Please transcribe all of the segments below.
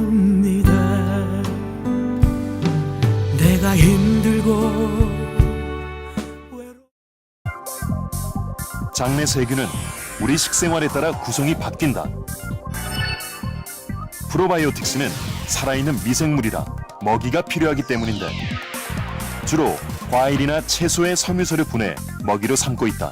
아픕니다 내가 힘들고 장내 세균은 우리 식생활에 따라 구성이 바뀐다. 프로바이오틱스는 살아있는 미생물이라 먹이가 필요하기 때문인데 주로 과일이나 채소의 섬유소를 분해 먹이로 삼고 있다.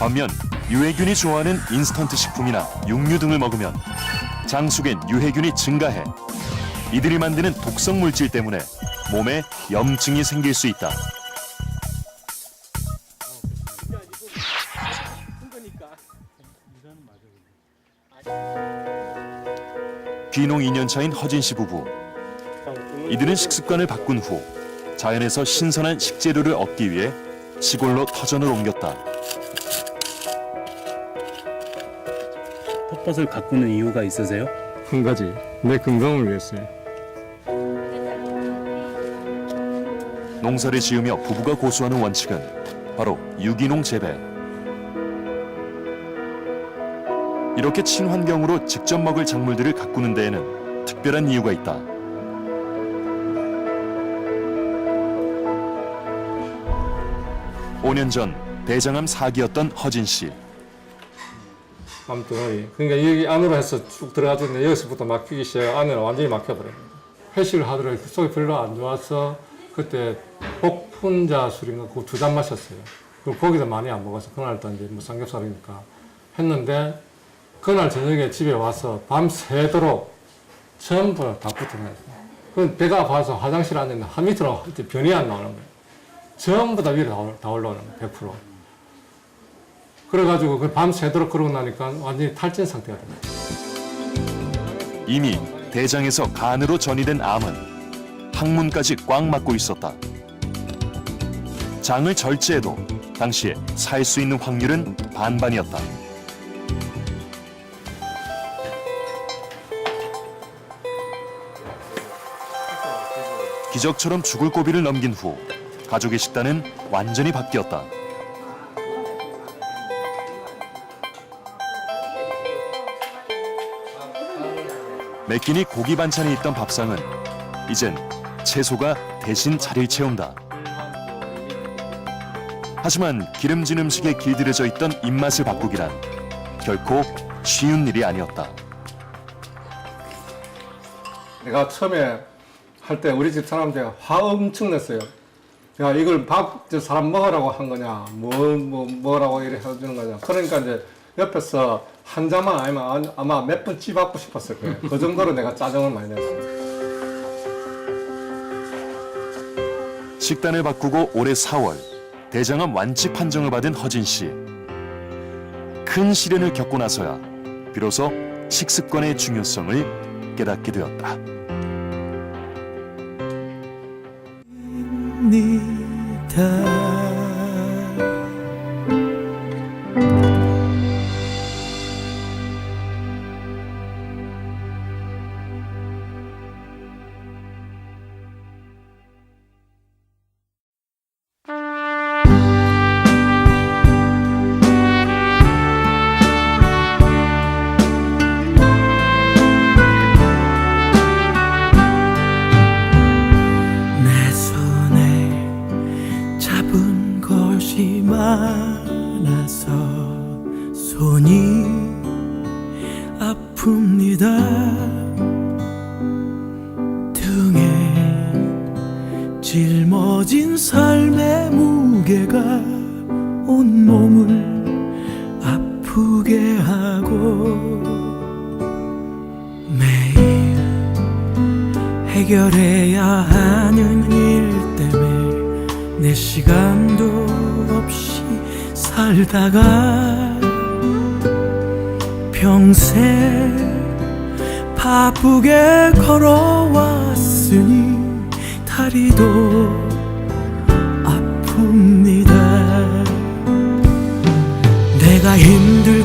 반면 유해균이 좋아하는 인스턴트 식품이나 육류 등을 먹으면 장 속엔 유해균이 증가해 이들이 만드는 독성 물질 때문에 몸에 염증이 생길 수 있다. 귀농 2년 차인 허진 씨 부부. 이들은 식습관을 바꾼 후 자연에서 신선한 식재료를 얻기 위해 시골로 터전을 옮겼다. 텃밭을 가꾸는 이유가 있으세요? 한 가지 내 건강을 위해서요. 농사를 지으며 부부가 고수하는 원칙은 바로 유기농 재배. 이렇게 친환경으로 직접 먹을 작물들을 가꾸는 데에는 특별한 이유가 있다. 오 년 전 대장암 사기였던 허진 씨. 암덩어리. 그러니까 여기 안으로 해서 쭉 들어가는데 여기서부터 막히기 시작. 안에는 완전히 막혀버려요. 회식을 하더라도 속이 별로 안 좋아서 그때 복분자 술인가 그거 두 잔 마셨어요. 그리고 고기도 많이 안 먹어서 그날도 이제 뭐 삼겹살이니까 했는데 그날 저녁에 집에 와서 밤 새도록 전부 다 붙어냈어요. 그 배가 아파서 화장실 앉았는데 한 밑으로 변이 안 나오는 거예요. 전부 다 위로 다 올라오는 거예요. 100%. 그래가지고 그 밤 새도록 그러고 나니까 완전히 탈진 상태가 돼요. 이미 대장에서 간으로 전이된 암은 항문까지 꽉 막고 있었다. 장을 절제해도 당시에 살 수 있는 확률은 반반이었다. 기적처럼 죽을 고비를 넘긴 후 가족의 식단은 완전히 바뀌었다. 매 끼니 고기 반찬이 있던 밥상은 이젠 채소가 대신 자리를 채운다. 하지만 기름진 음식에 길들여져 있던 입맛을 바꾸기란 결코 쉬운 일이 아니었다. 내가 처음에 할 때 우리 집 사람들 화 엄청 냈어요. 야 이걸 밥저 사람 먹으라고 한 거냐 뭐뭐 뭐라고 이래 해주는 거냐. 그러니까 이제 옆에서 한 잔만 아니면 안- 아마 몇번 찌받고 싶었을 거예요. 그 정도로 내가 짜증을 많이 냈어요. 식단을 바꾸고 올해 4월 대장암 완치 판정을 받은 허진 씨. 큰 시련을 겪고 나서야 비로소 식습관의 중요성을 깨닫게 되었다. 니다 무거워진 삶의 무게가 온 몸을 아프게 하고 매일 해결해야 하는 일 때문에 내 시간도 없이 살다가 평생 바쁘게 걸어왔으니 다리도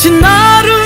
지나를